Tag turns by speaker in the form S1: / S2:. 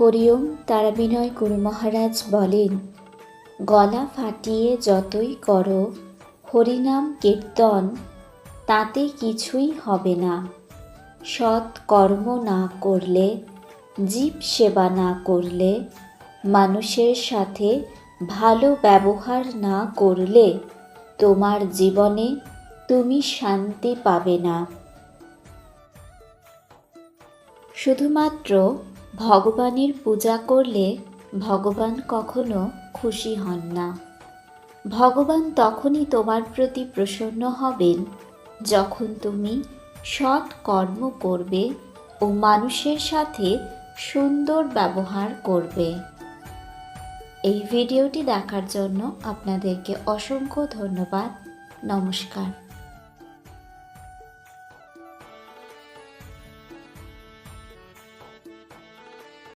S1: হরিওম তারাবিনয় গুরু মহারাজ বলেন, গলা ফাটিয়ে যতই করো, হরিনাম কীর্তন, তাতে কিছুই হবে না। সৎ কর্ম না করলে, জীব সেবা না করলে, মানুষের সাথে ভালো ব্যবহার না করলে, তোমার জীবনে তুমি শান্তি পাবে না। শুধুমাত্র ভগবানের পূজা করলে ভগবান কখনো খুশি হন না। ভগবান তখনই তোমার প্রতি প্রসন্ন হবেন যখন তুমি সৎ কর্ম করবে ও মানুষের সাথে সুন্দর ব্যবহার করবে। এই ভিডিওটি দেখার জন্য আপনাদেরকে অসংখ্য ধন্যবাদ। নমস্কার।